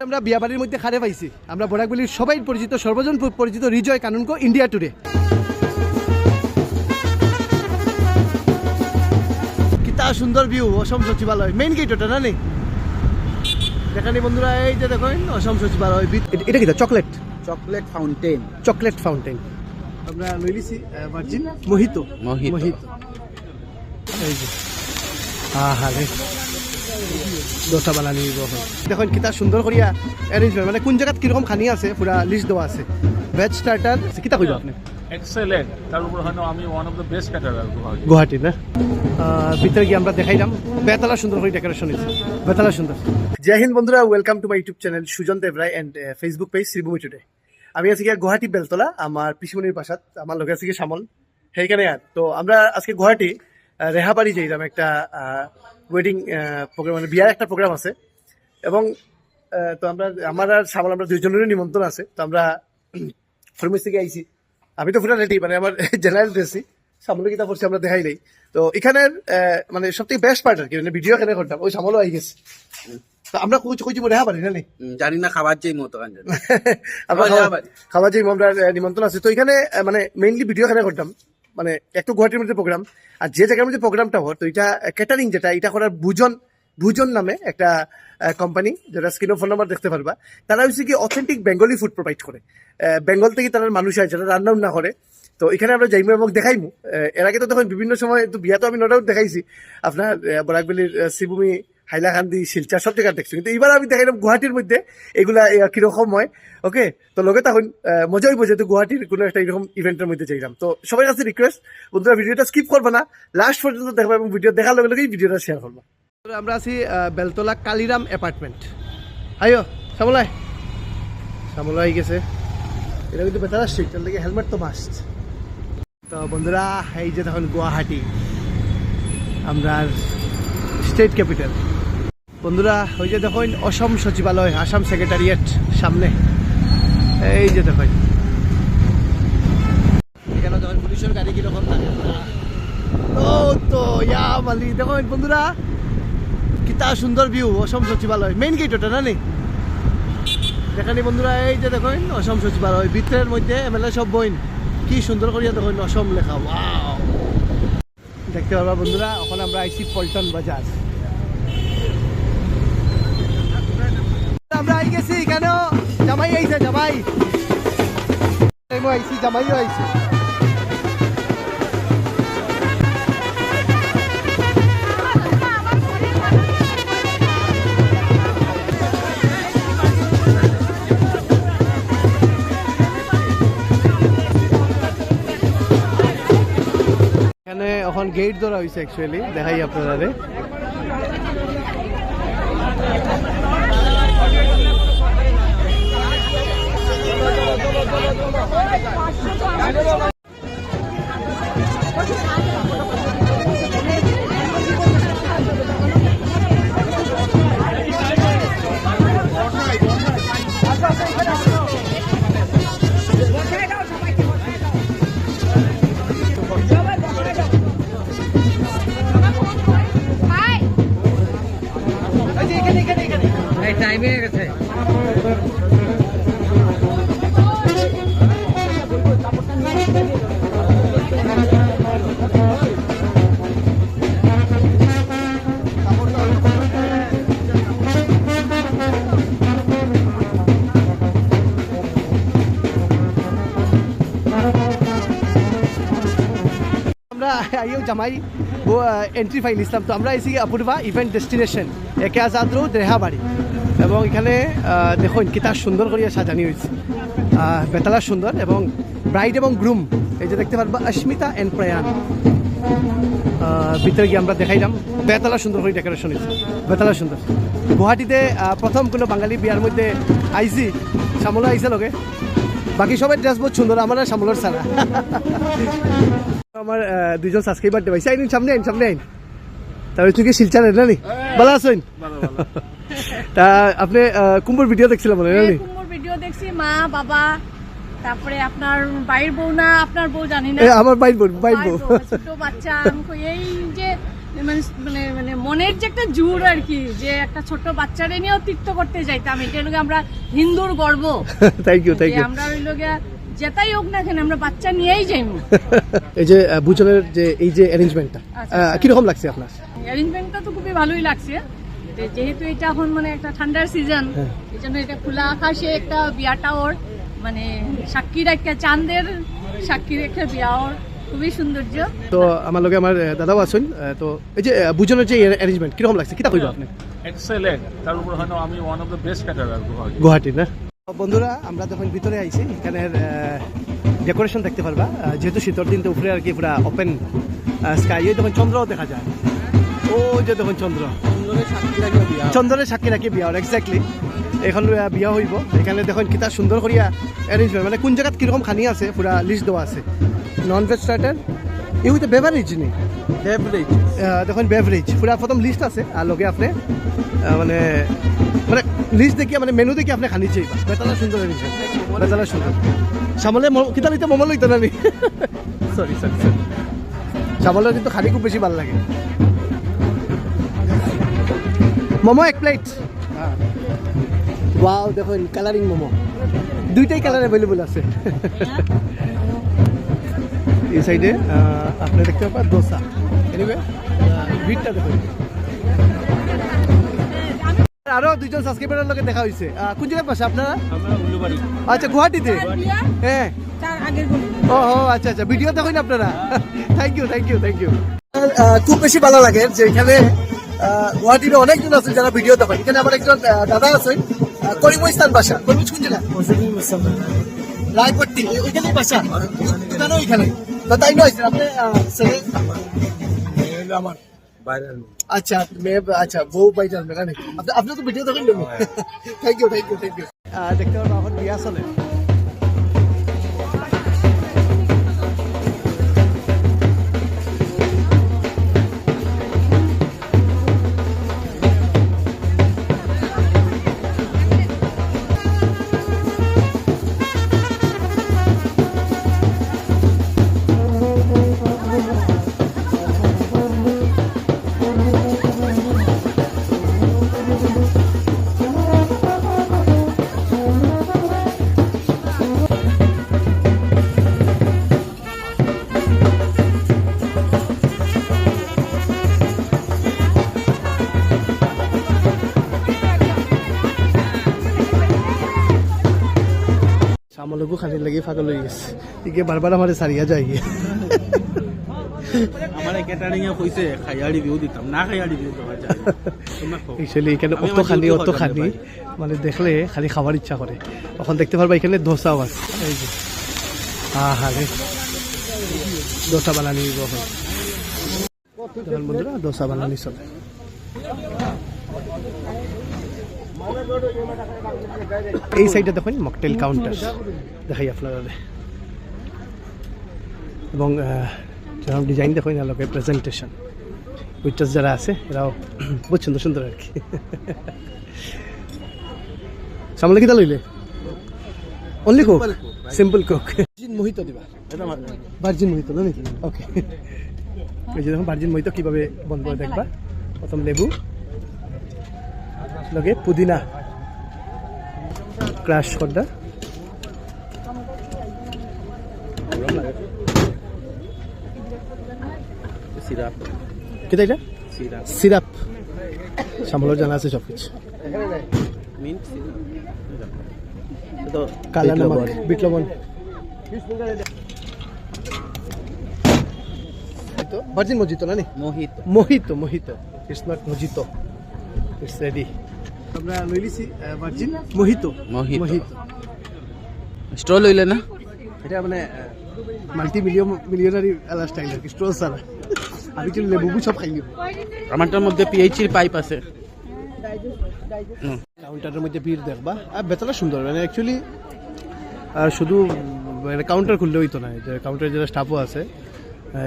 আমরা বিয়াবাড়ির মধ্যে খারে পাইছি। আমরা বরাকবলির সবাই পরিচিত সর্বজন পরিচিত রিজয় কানুনকো ইন্ডিয়া টুডে। কিতা সুন্দর ভিউ অসম সচিবালয়। মেইন গেট ওটা না নেই দেখানি বন্ধুরা এই যে দেখেন অসম সচিবালয়। এটা- কিটা chocolate chocolate fountain chocolate fountain আমরা লই লিছি ভার্জিন মোহিতো। মোহিতো। মোহিতো। এই যে। আহা রে দোসা বানানি দেখুন কিতা সুন্দর করিয়া অ্যারেঞ্জমেন্ট মানে কোন জায়গাত কীরকম খানি আছে পুরা লিস্ট দেওয়া আছে। ভেজ স্টার্টার কিতা কইব আপনি? এক্সেলেন্ট তার উপর হয়তো আমি one of the best caterer Guwahati না? আহ, ভিতরে গিয়ে আমরা দেখাইলাম বেতালা সুন্দর করে ডেকোরেশন হয়েছে বেতালা সুন্দর জয় হিন্দ বন্ধুরা welcome to my YouTube channel Sujan Debroy and Facebook page Sribhumi today আমি আজকে গিয়া গুয়াহাটি বেলতলা আমার পিসিমনির পাশাত। আমার লগে আছে গিয়ে সামল সেইখানে আর তো আমরা আজকে গুয়াহাটি রেহাবাড়ি যাইলাম একটা ওয়েডিং প্রোগ্রাম মানে বিয়ার একটা প্রোগ্রাম আছে। এবং তো আমরা আমার আর সামল আমরা দুইজনেরই নিমন্ত্রণ আছে। তো আমরা ফরমেস থেকে আইছি। আমি তো পুরো রেডি মানে আমার জেনারেল ড্রেসই সামনে কিতা পড়ছি আমরা দেখাই নাই। তো এখানের মানে সব থেকে বেস্ট পার্ট আর কি মানে ভিডিও এখানে করতাম। ওই সামলও আই গেছে। তো আমরা কইছি কইছি রেহা পারি না নি জানি না খাবার চাই মতো আমরা খাওয়া- যাই আমরা নিমন্ত্রণ আছে। তো এখানে মানে মেইনলি ভিডিও এখানে করতাম। মানে একটু গুয়াহাটির মধ্যে প্রোগ্রাম আর যে জায়গার মধ্যে প্রোগ্রামটা হয় তো এটা ক্যাটারিং যেটা, এটা করার বুজন বুজন নামে একটা কোম্পানি যেটা স্ক্রিনে ফোন নাম্বার দেখতে পারবা। তারা হচ্ছে কি অথেন্টিক বেঙ্গলি ফুড প্রোভাইড করে। বেঙ্গল থেকে তারা মানুষ আছে যারা রান্নাও না করে। তো এখানে আমরা যাইমু এবং দেখাইমু। এর আগে তো তখন বিভিন্ন সময়, তো বিয়া তো আমি নো ডাউট দেখাইছি। আপনার বরাকবেলির শ্রীভূমি হাইলাকান্দি শিলচর সব জায়গায় দেখছি। কিন্তু এবার আমি দেখাইলাম গুয়াহাটির মধ্যে এগুলা কীরকম হয়। ওকে তো লগে তখন মজা হইব যেহেতু গুয়াহাটির কোনো একটা এরকম ইভেন্টের মধ্যে চাইলাম তো সবার কাছে রিকোয়েস্ট বন্ধুরা ভিডিওটা স্কিপ করবে না লাস্ট পর্যন্ত দেখবা এবং ভিডিও দেখার লগে লগেই ভিডিওটা শেয়ার করবা আমরা আছি বেলতলা কালিরাম অ্যাপার্টমেন্ট আইও সামলাই সামলাই গেছে। এটা কিন্তু বেতারা স্ট্রিট তার লাগে হেলমেট তো মাস্ট তো বন্ধুরা এই যে তখন গুয়াহাটি আমরা স্টেট ক্যাপিটাল বন্ধুরা, ওই যে দেখুন, অসম সচিবালয়, আসাম সেক্রেটারিয়েট সামনে। এই যে দেখুন। এখানে থাকে। তো, ইয়া মালি বন্ধুরা, কিতা ভিউ অসম সচিবালয়। মেইন বন্ধুরা, এই যে অসম সচিবালয়। মধ্যে সব বইন। কি দেখুন, অসম লেখা। দেখতে পারবা বন্ধুরা এখন আমরা আইসি পল্টন বাজার। আমরা আই গেছি কেন? জামাই আইছে, জামাই। আইছি, জামাইও আইছে। এখানে এখন গেট ধরা হয়েছে অ্যাকচুয়ালি দেখাই আপনারা টাইমে গেছে আমরা আইও জামাই এন্ট্রি ফাইল ইসলাম তো আমরা এসে অপূর্বা ইভেন্ট ডেস্টিনেশন একে আজাদ রোড রেহাবাড়ি এবং এখানে দেখুন কিতা সুন্দর করিয়া সাজানি হয়েছে বেতালা সুন্দর এবং ব্রাইড এবং গ্রুম এই যে দেখতে পারবা অস্মিতা অ্যান্ড প্রয়াণ। ভিতরে গিয়ে আমরা দেখাইলাম বেতালা সুন্দর করে ডেকোরেশন হয়েছে বেতালা সুন্দর। গুয়াহাটিতে প্রথম কোনো বাঙালি বিয়ার মধ্যে আইসি সামলা আইসে লগে। বাকি সবাই ড্রেস বহুত সুন্দর আমার আর সামলার ছাড়া। আমার দুজন সাবস্ক্রাইবার দেবাইছে আইন সামনে আইন সামনে আইন। তারপরে তুই কি শিলচার না? নি ভালো। তা আপনি আহ, কুম্ভর ভিডিও দেখছিলাম মনে হয় না ভিডিও দেখছি মা বাবা তারপরে আপনার বাইর বউ না আপনার বউ জানি না। আমার বাইর বউ বাইর বউ, ছোট বাচ্চা আমি এই যে মানে মানে মানে মনের যে একটা জোর আর কি যে একটা ছোট বাচ্চারে নিয়েও তীর্থ করতে যাইতাম এটা আমরা হিন্দুর গর্ব। থ্যাংক ইউ থ্যাংক ইউ আমরা হইল গিয়া যেটাই হোক না কেন আমরা বাচ্চা নিয়েই যাইমু এই যে আহ, যে এই যে অ্যারেঞ্জমেন্টটা আচ্ছা, আচ্ছা। কীরকম লাগছে আপনার? অ্যারেঞ্জমেন্টটা তো খুবই ভালোই লাগছে। যেহেতু এটা এখন মানে একটা ঠান্ডার সিজন হ্যাঁ। এই জন্য এটা খোলা আকাশে একটা বিয়াটা ওর মানে সাক্ষীর একটা চাঁদের সাক্ষীর একটা বিয়া ওর খুবই সৌন্দর্য। তো আমার লগে আমার দাদাও আছেন তো এই যে ভুজনের যে অ্যারেঞ্জমেন্ট কীরকম লাগছে? কিতা কইব আপনি? এক্সেলেন্ট তার উপর হয়তো আমি one of the best caterer Guwahati Guwahati না? বন্ধুরা আমরা যখন ভিতরে আইছি এখানের ডেকোরেশন দেখতে পারবা। যেহেতু শীতের দিন তো উপরে আর কি পুরা ওপেন স্কাই ওই তখন চন্দ্রও দেখা যায়। ও যে তখন চন্দ্র। চন্দ্রের সাক্ষী রাখি বিয়া। এক্স্যাক্টলি এখন আহ, বিয়া হইব। এখানে দেখুন কিতা সুন্দর করিয়া অ্যারেঞ্জমেন্ট মানে কোন জায়গাত কীরকম খানি আছে পুরা লিস্ট দেওয়া আছে। নন ভেজ স্টার্টার এই হইতে বেভারেজ নি? Beverage. আহ, দেখুন বেভারেজ পুরা প্রথম লিস্ট আছে। আর লগে আপনি মানে মানে লিস্ট দেখি মানে মেনু দেখি আপনি খানি চাইবা। বেতালা সুন্দর এনেছে বেতালা সুন্দর। সামলে ম- কিতা লইতে মোমো লইতে না সরি সরি সরি সামলের কিন্তু খানি খুব বেশি ভালো লাগে। মোমো এক প্লেট ওয়াও দেখুন কালারিং মোমো দুইটাই কালার অ্যাভেলেবল আছে। এই সাইডে আপনি দেখতে পাবেন দোসা এনিওয়ে ভিড়টা দেখুন। আরও দুইজন সাবস্ক্রাইবারের লগে দেখা হয়েছে আহ, কোন জায়গায় পাশে আপনারা? আচ্ছা গুয়াহাটিতে? হ্যাঁ। ও আচ্ছা আচ্ছা ভিডিও দেখুন আপনারা। Thank you thank you thank you খুব বেশি ভালো লাগে যে গুয়াহাটিতে অনেকজন আছে যারা ভিডিও দেখেন। এখানে আমার একজন দাদা আছেন আহ, করিমস্থান বাসা। করিমস কোন জায়গা রায়পট্টি ওইখানেই বাসা? দোকানও ওইখানে? তো তাই নয় আপনি ছেলে আমার আচ্ছা মেয়ে আচ্ছা বউ বাইটার মেকানিক আপনি আপনি তো ভিডিও দেখেন thank you thank you thank you দেখতে পারব এখন বিয়া চলে খানি লাগি ফাগল হয়ে গেছে। ইকে বারবার আমার সারিয়া যায় গিয়ে আমার ক্যাটারিং এ কইছে খাইয়া রিভিউ দিতাম। না খাইয়া রিভিউ দেওয়া যায়। এক্চুয়ালি এখানে আমি অত করতাম মানে দেখলে খালি খাবার ইচ্ছা করে। তখন দেখতে পারবা এখানে ধোসাও আছে এই যে। হা রে দোসা বানানি এখন। বন্ধুরা দোসা বানানি চলে। এই সাইডে দেখুন মকটেল কাউন্টার দেখাই আপনারা এবং যেরকম ডিজাইন দেখুন আলোকে প্রেজেন্টেশন উইটার্স যারা আছে এরাও বহুত সুন্দর সুন্দর আর কি। সামনে কিতা লইলে only Coke simple Coke mojito দিবা। ভার্জিন মোহিত না নাকি? ওকে এই যে দেখুন ভার্জিন মোহিত কীভাবে বন্ধ করে দেখবা? প্রথম লেবু। লগে পুদিনা। ক্রাশ করডা সিরাপ। কিতা এটা? সিরাপ। সিরাপ। সামলার জানা আছে সব কিছু মিন্ট তো কালা নমক বিট লবণ ভার্জিন মজিত না নি mojito mojito mojito it's not mojito it's ready আমরা লই লিছি ভার্জিন মোহিত মোহিত। মোহিত স্ট্র লইলে না? এটা মানে মাল্টি মিলিয়ন মিলিয়নারি আলা স্টাইল আর কি স্ট্রো সারা আমি কিন্তু লেবু সব খাই আমারটার মধ্যে পিএইচির পাইপ আছে। কাউন্টারের মধ্যে ভিড় দেখবা আর বেতলা সুন্দর মানে অ্যাকচুয়ালি আর শুধু মানে কাউন্টার খুললে হইতো না যে কাউন্টারে যারা স্টাফও আছে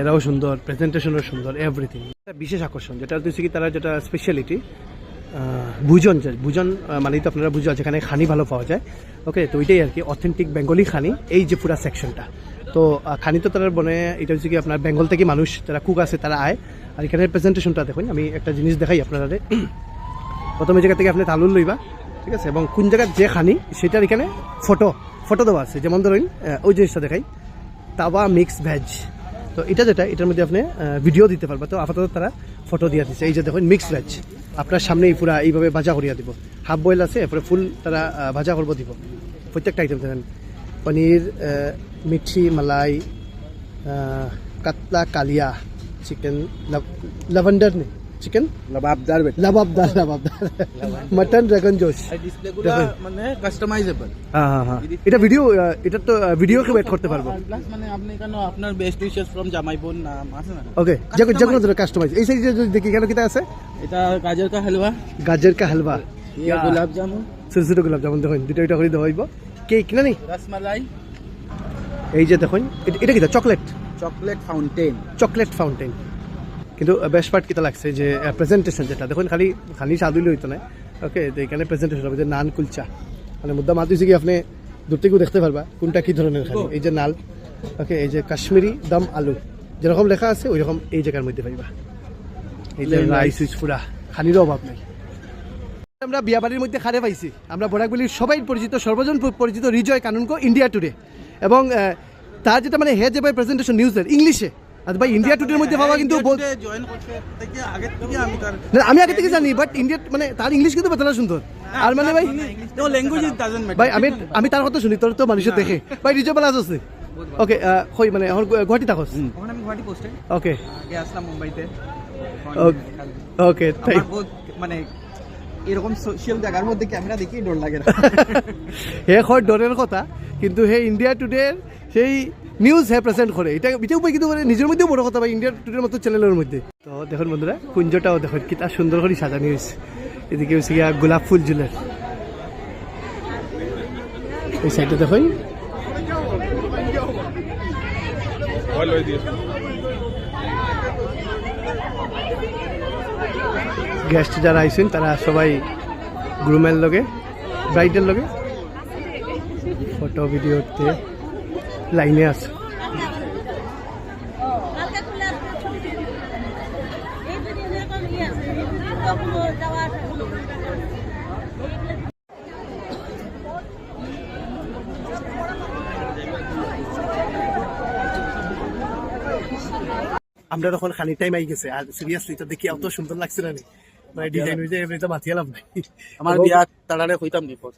এরাও সুন্দর প্রেজেন্টেশনও সুন্দর এভরিথিং বিশেষ আকর্ষণ যেটা হচ্ছে কি তারা যেটা স্পেশালিটি ভুজন ভুজন মানে তো আপনারা বুঝা যেখানে খানি ভালো পাওয়া যায়। ওকে তো ওইটাই আর কি অথেন্টিক বেঙ্গলি খানি, এই যে পুরা সেকশনটা তো খানি তো তারা বনে, এটা হচ্ছে কি আপনার বেঙ্গল থেকে মানুষ, যারা কুক আছে, তারা আয়। আর এখানে প্রেজেন্টেশনটা দেখুন, আমি একটা জিনিস দেখাই আপনারা প্রথমে জায়গা থেকে আপনি তালুল লইবা, ঠিক আছে? এবং কোন জায়গার যে খানি, সেটার এখানে ফটো ফটো দেওয়া আছে। যেমন ধরুন ওই জিনিসটা দেখাই। তাওয়া মিক্স ভেজ তো এটা যেটা, এটার মধ্যে আপনি ভিডিও দিতে পারবেন তো আপাতত তারা ফটো দিয়ে দিচ্ছে এই যে দেখুন মিক্স ভেজ আপনার সামনেই পুরা এইভাবে ভাজা করিয়া দিব। হাফ বয়েল আছে, এরপরে ফুল তারা ভাজা করব দিব। প্রত্যেকটা আইটেম দেখেন। পনির মিঠি, মালাই কাতলা, কালিয়া চিকেন লাভেন্ডার নেই। চিকেন লবাবদার লাবাবদার লাবাবদার মটন ড্রাগন জোশ ডিসপ্লেগুলো। মানে কাস্টমাইজেবল হ্যাঁ হ্যাঁ হ্যাঁ এটা ভিডিও এটা তো ভিডিও ওয়েট করতে পারব। প্লাস মানে আপনি কেন আপনার বেস্ট উইশেস ফ্রম জামাইপুর নাম আছে না? ওকে যে যে কোনো কাস্টমাইজ এই সাইজে যদি দেখি এখানে কিটা আছে? এটা গাজর কা হালুয়া। গাজর কা হালবা ইয়া গোলাপ জামুন। ছোট ছোট গোলাপ যেমন দেখুন দুটো এটা করে দেওয়া হইব। কেক না নি? রসমালাই। এই যে দেখুন এটা- কিটা chocolate chocolate fountain chocolate fountain কিন্তু বেস্ট পার্ট কিটা লাগছে যে প্রেজেন্টেশন যেটা। দেখুন খালি খালি সাদুলি হইতো না ওকে তো এখানে প্রেজেন্টেশন হবে যে নান কুলচা। মানে মুদ্দা মাত হয়েছে কি আপনি দূর থেকেও দেখতে পারবা কোনটা কি ধরনের খালি। এই যে নাল ওকে এই যে কাশ্মীরি দম আলু। যেরকম লেখা আছে ওই রকম এই জায়গার মধ্যে পাইবা। এই যে রাইস উইচ পুরা খানিরও অভাব নাই। আমরা বিয়াবাড়ির মধ্যে খারে পাইছি। আমরা বরাকবলির সবাই পরিচিত সর্বজন পরিচিত রিজয় কানুনকো ইন্ডিয়া টুডে এবং তার যেটা মানে হে যে প্রেজেন্টেশন নিউজের ইংলিশে আর ভাই ইন্ডিয়া টুডের মধ্যে পাওয়া কিন্তু আমি তার না, আগে থেকে জানি বাট ইন্ডিয়া মানে তার ইংলিশ কিন্তু বেতলা সুন্দর। আর মানে ভাই ল্যাঙ্গুয়েজ ইজ ডাজন্ট ম্যাটার ভাই আমি আমি তার কথা শুনি তোর তো মানুষের দেখে। ভাই আছে। ওকে কই মানে এখন গু- গুৱাহাটী থাকস? ওখানে আমি গুয়াহাটি পোস্টে ওকে আগে আসলাম মুম্বাইতে। ওকে আমার মানে এরকম সোশ্যাল জায়গার মধ্যে ক্যামেরা দেখি ডর লাগে হে হয় ডরের কথা কিন্তু হে ইন্ডিয়া টুডের সেই নিউজ হে প্রেজেন্ট করে। এটা এটাও কিন্তু মানে নিজের মধ্যেও বড় কথা ভাই ইন্ডিয়া টুডের মতো চ্যানেলের মধ্যে। তো দেখুন বন্ধুরা, কুঞ্জটাও দেখুন কি তার সুন্দর করে সাজানো হয়েছে। এদিকে হচ্ছে গিয়া গোলাপ ফুল জুলের এই সাইডে দেখুন। গেস্ট যারা আইছেন, তারা সবাই গ্রুমের লগে ব্রাইডের লগে। ফটো ভিডিওতে লাইনে আছে। ইয়ে। আমরা তখন খানি টাইম আই গেছে আর সিরিয়াসলি তো দেখি অত সুন্দর লাগছে না নি? ডিজাইন হয়েছে এমনি তো লাভ নাই। আমার বিয়া তাড়ারে কইতাম বিপদ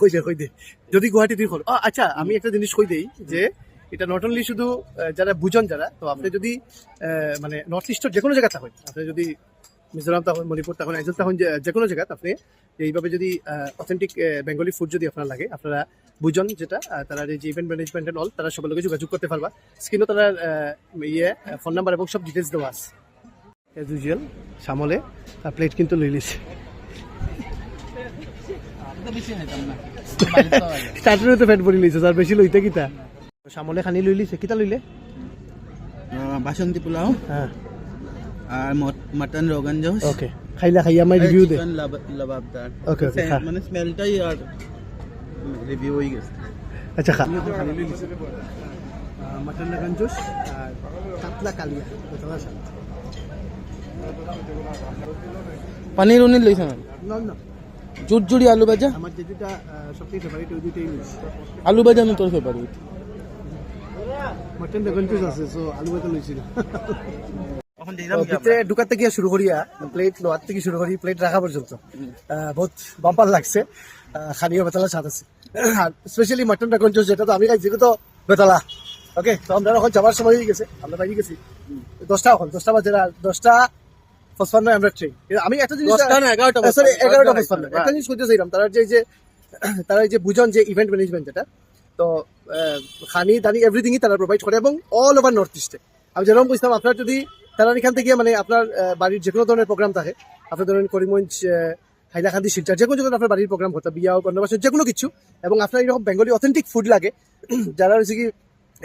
কই দে কই দে। যদি গুয়াহাটি তুই খোল আচ্ছা আমি একটা জিনিস কই দেই যে এটা নট অনলি শুধু যারা বুঝন যারা তো আপনি যদি মানে নর্থ ইস্টের যে কোনো জায়গা থাকেন আপনি যদি মিজোরাম থাকুন মণিপুর থাকুন আইজল থাকুন যে- কোনো জায়গাত আপনি এইভাবে যদি অথেন্টিক বেঙ্গলি ফুড যদি আপনার লাগে আপনারা বুঝন যেটা তারা যে ইভেন্ট ম্যানেজমেন্ট অল তারা সকলকে যোগাযোগ করতে পারবা। স্ক্রিনও তারা ইয়ে ফোন নাম্বার এবং সব ডিটেলস দেওয়া আছে। এজ ইউজুয়াল সামলে প্লেট কিন্তু না স্টার্টারে তো ফ্যাট ভরি লইছে আর বেশি লইতে কিতা? সামলে খানি লই লিছে কিতা লইলে? বাসন্তী পোলাও হ্যাঁ। আর মটন রোগান জোশ। ওকে খাইলা খাইয়া আমার রিভিউ দে। লবাবদার। খা। মানে স্মেলটাই আর রিভিউ হয়ে গেছে। আচ্ছা খা। মটন লাগান জুস আর কাতলা কালিয়া পনির উনির লইছে না না না জুট জুড়ি আলু ভাজা আমার যে দুটা সবথেকে ফেভারিট ওই দুটাই লইছি আলু ভাজা আমি তোর ফেভারিট মটন লাগান জুস আছে সো আলু ভাতে লইছি না এখন ভিতরে ঢুকাতে গিয়ে শুরু করিয়া প্লেট লোয়ার থেকে শুরু করি প্লেট রাখা পর্যন্ত। বহুত বাম্পার লাগছে। খানিও বেতালা স্বাদ আছে। আর স্পেশালি মাটন ড্রাগন জুস যেটা তো আমি খাইছি তো বেতালা। ওকে তো আমরা এখন যাওয়ার সময় হয়ে গেছে আমরা বাইরে গেছি। দশটা এখন দশটা বাজে না দশটা পঁচপান্ন আমরা ট্রেন আমি একটা জিনিস দশটা এগারোটা সরি পঁচপান্ন। একটা জিনিস করতে চাইলাম তারা যে যে তারা যে বুঝন যে ইভেন্ট ম্যানেজমেন্ট যেটা তো খানি দানি এভরিথিংই তারা প্রোভাইড করে এবং অল ওভার নর্থ ইস্টে আমি যেরকম বুঝতাম আপনার যদি তারা এখান থেকে মানে আপনার বাড়ির যে কোনো ধরনের প্রোগ্রাম থাকে আপনার ধরেন করিমগঞ্জ হাইলাকান্দি শিলচর যে কোনো জায়গায় আপনার বাড়ির প্রোগ্রাম হতো বিয়া অন্নবাসন যে কোনো কিছু এবং আপনার এরকম বেঙ্গলি অথেন্টিক ফুড লাগে যারা হচ্ছে কি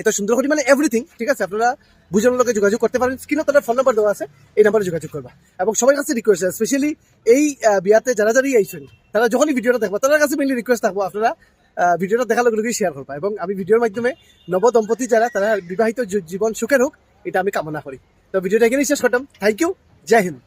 এটা সুন্দর করে মানে এভরিথিং ঠিক আছে? আপনারা বুঝানোর লোকে যোগাযোগ করতে পারেন। স্ক্রিনে তাদের ফোন নাম্বার দেওয়া আছে, এই নাম্বারে যোগাযোগ করবা। এবং সবার কাছে রিকোয়েস্ট স্পেশালি এই বিয়াতে যারা যারাই আইছেন তারা যখনই ভিডিওটা দেখব, তাদের কাছে মেনলি রিকোয়েস্ট থাকব আপনারা ভিডিওটা দেখার লগে শেয়ার করবা। এবং আমি ভিডিওর মাধ্যমে নব দম্পতি যারা, তারা বিবাহিত জীবন সুখের হোক, এটা আমি কামনা করি। তো ভিডিওটা এখানেই শেষ করতাম। থ্যাংক ইউ জয় হিন্দ।